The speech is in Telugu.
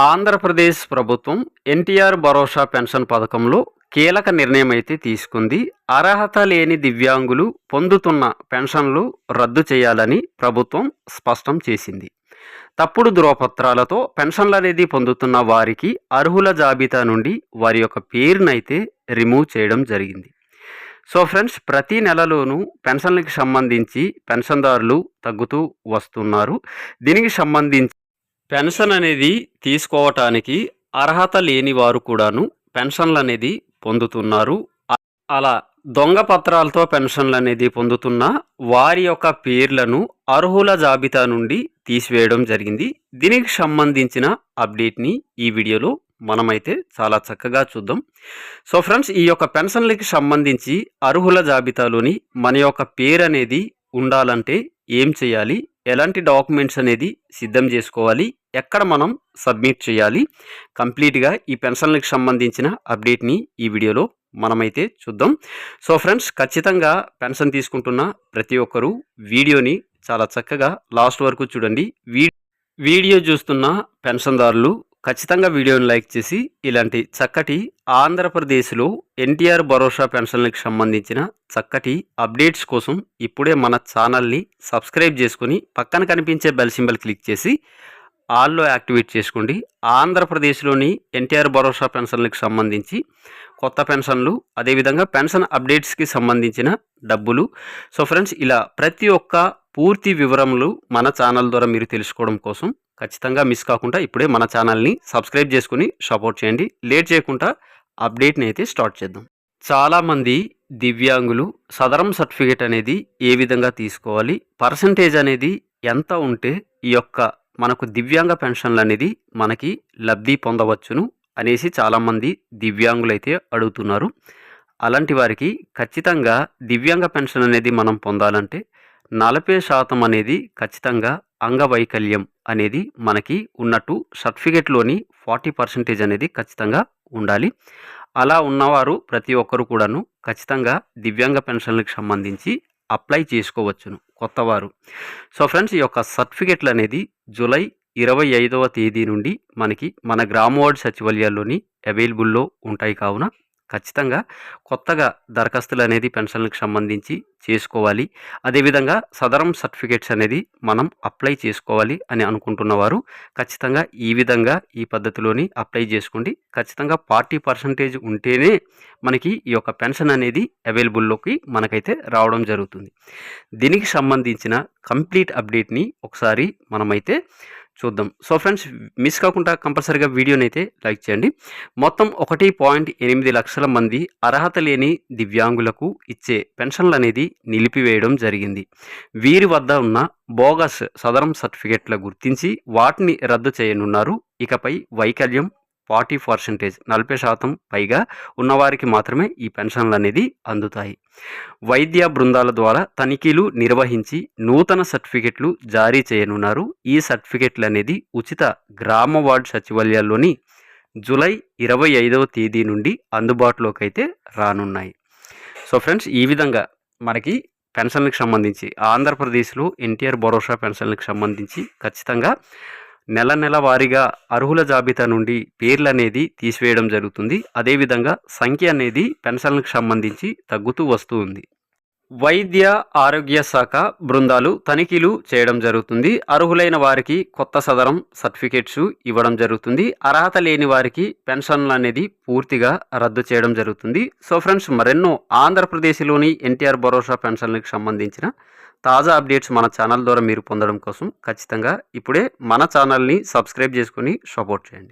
ఆంధ్రప్రదేశ్ ప్రభుత్వం ఎన్టీఆర్ భరోసా పెన్షన్ పథకంలో కీలక నిర్ణయం అయితే తీసుకుంది. అర్హత లేని దివ్యాంగులు పొందుతున్న పెన్షన్లు రద్దు చేయాలని ప్రభుత్వం స్పష్టం చేసింది. తప్పుడు ధృవపత్రాలతో పెన్షన్లు అనేది పొందుతున్న వారికి అర్హుల జాబితా నుండి వారి యొక్క పేరునైతే రిమూవ్ చేయడం జరిగింది. సో ఫ్రెండ్స్ ప్రతి నెలలోనూ పెన్షన్లకు సంబంధించి పెన్షన్దారులు తగ్గుతూ వస్తున్నారు. దీనికి సంబంధించి పెన్షన్ అనేది తీసుకోవటానికి అర్హత లేని వారు కూడాను పెన్షన్లు అనేది పొందుతున్నారు. అలా దొంగ పత్రాలతో పెన్షన్లు అనేది పొందుతున్న వారి యొక్క పేర్లను అర్హుల జాబితా నుండి తీసివేయడం జరిగింది. దీనికి సంబంధించిన అప్డేట్ని ఈ వీడియోలో మనమైతే చాలా చక్కగా చూద్దాం. సో ఫ్రెండ్స్ ఈ యొక్క పెన్షన్లకి సంబంధించి అర్హుల జాబితాలోని మన యొక్క పేరు అనేది ఉండాలంటే ఏం చేయాలి? ఎలాంటి డాక్యుమెంట్స్ అనేది సిద్ధం చేసుకోవాలి? ఎక్కడ మనం సబ్మిట్ చేయాలి? కంప్లీట్గా ఈ పెన్షన్లకు సంబంధించిన అప్డేట్ని ఈ వీడియోలో మనమైతే చూద్దాం. సో ఫ్రెండ్స్ ఖచ్చితంగా పెన్షన్ తీసుకుంటున్న ప్రతి ఒక్కరూ వీడియోని చాలా చక్కగా లాస్ట్ వరకు చూడండి. వీ వీడియో చూస్తున్న పెన్షన్దారులు ఖచ్చితంగా వీడియోని లైక్ చేసి ఇలాంటి చక్కటి ఆంధ్రప్రదేశ్లో ఎన్టీఆర్ భరోసా పెన్షన్లకు సంబంధించిన చక్కటి అప్డేట్స్ కోసం ఇప్పుడే మన ఛానల్ని సబ్స్క్రైబ్ చేసుకుని పక్కన కనిపించే బెల్ సింబల్ క్లిక్ చేసి ఆల్లో యాక్టివేట్ చేసుకోండి. ఆంధ్రప్రదేశ్లోని ఎన్టీఆర్ భరోసా పెన్షన్లకు సంబంధించి కొత్త పెన్షన్లు అదేవిధంగా పెన్షన్ అప్డేట్స్కి సంబంధించిన డబ్బులు. సో ఫ్రెండ్స్ ఇలా ప్రతి ఒక్క పూర్తి వివరములు మన ఛానల్ ద్వారా మీరు తెలుసుకోవడం కోసం ఖచ్చితంగా మిస్ కాకుండా ఇప్పుడే మన ఛానల్ని సబ్స్క్రైబ్ చేసుకుని సపోర్ట్ చేయండి. లేట్ చేయకుండా అప్డేట్ని అయితే స్టార్ట్ చేద్దాం. చాలామంది దివ్యాంగులు సదరం సర్టిఫికేట్ అనేది ఏ విధంగా తీసుకోవాలి పర్సంటేజ్ అనేది ఎంత ఉంటే ఈ యొక్క మనకు దివ్యాంగ పెన్షన్లు అనేది మనకి లబ్ధి పొందవచ్చును అనేసి చాలామంది దివ్యాంగులైతే అడుగుతున్నారు. అలాంటి వారికి ఖచ్చితంగా దివ్యాంగ పెన్షన్ అనేది మనం పొందాలంటే నలభై శాతం అనేది ఖచ్చితంగా అంగవైకల్యం అనేది మనకి ఉన్నట్టు సర్టిఫికేట్లోని ఫార్టీ పర్సెంటేజ్ అనేది ఖచ్చితంగా ఉండాలి. అలా ఉన్నవారు ప్రతి ఒక్కరు కూడాను ఖచ్చితంగా దివ్యాంగ పెన్షన్లకు సంబంధించి అప్లై చేసుకోవచ్చును. కొత్తవారు. సో ఫ్రెండ్స్ ఈ యొక్క సర్టిఫికెట్లు అనేది జూలై ఇరవై ఐదవ తేదీ నుండి మనకి మన గ్రామవార్డ్ సచివాలయాల్లోని అవైలబుల్లో ఉంటాయి కావున ఖచ్చితంగా కొత్తగా దరఖాస్తులు అనేది పెన్షన్లకు సంబంధించి చేసుకోవాలి. అదేవిధంగా సదరం సర్టిఫికేట్స్ అనేది మనం అప్లై చేసుకోవాలి అని అనుకుంటున్నవారు ఖచ్చితంగా ఈ విధంగా ఈ పద్ధతిలోని అప్లై చేసుకోండి. ఖచ్చితంగా ఫార్టీ పర్సంటేజ్ ఉంటేనే మనకి ఈ యొక్క పెన్షన్ అనేది అవైలబుల్లోకి మనకైతే రావడం జరుగుతుంది. దీనికి సంబంధించిన కంప్లీట్ అప్డేట్ని ఒకసారి మనమైతే చూద్దాం. సో ఫ్రెండ్స్ మిస్ కాకుండా కంపల్సరీగా వీడియోని అయితే లైక్ చేయండి. మొత్తం ఒకటి పాయింట్ ఎనిమిది లక్షల మంది అర్హత లేని దివ్యాంగులకు ఇచ్చే పెన్షన్లు అనేది నిలిపివేయడం జరిగింది. వీరి వద్ద ఉన్న బోగస్ సదరం సర్టిఫికెట్ల గుర్తించి వాటిని రద్దు చేయనున్నారు. ఇకపై వైకల్యం ఫార్టీ పర్సెంటేజ్ నలభై శాతం పైగా ఉన్నవారికి మాత్రమే ఈ పెన్షన్లు అనేది అందుతాయి. వైద్య బృందాల ద్వారా తనిఖీలు నిర్వహించి నూతన సర్టిఫికెట్లు జారీ చేయనున్నారు. ఈ సర్టిఫికెట్లు అనేది ఉచిత గ్రామ వార్డు సచివాలయాల్లోని జూలై ఇరవై ఐదవ తేదీ నుండి అందుబాటులోకి అయితే రానున్నాయి. సో ఫ్రెండ్స్ ఈ విధంగా మనకి పెన్షన్లకు సంబంధించి ఆంధ్రప్రదేశ్లో ఎన్టీఆర్ భరోసా పెన్షన్లకు సంబంధించి ఖచ్చితంగా నెల నెల వారీగా అర్హుల జాబితా నుండి పేర్లు అనేది తీసివేయడం జరుగుతుంది. అదేవిధంగా సంఖ్య అనేది పెన్షన్లకు సంబంధించి తగ్గుతూ వస్తూ ఉంది. వైద్య ఆరోగ్య శాఖ బృందాలు తనిఖీలు చేయడం జరుగుతుంది. అర్హులైన వారికి కొత్త సదరం సర్టిఫికేట్స్ ఇవ్వడం జరుగుతుంది. అర్హత లేని వారికి పెన్షన్లు అనేది పూర్తిగా రద్దు చేయడం జరుగుతుంది. సో ఫ్రెండ్స్ మరెన్నో ఆంధ్రప్రదేశ్లోని ఎన్టీఆర్ భరోసా పెన్షన్లకు సంబంధించిన తాజా అప్డేట్స్ మన ఛానల్ ద్వారా మీరు పొందడం కోసం ఖచ్చితంగా ఇప్పుడే మన ఛానల్ని సబ్స్క్రైబ్ చేసుకుని సపోర్ట్ చేయండి.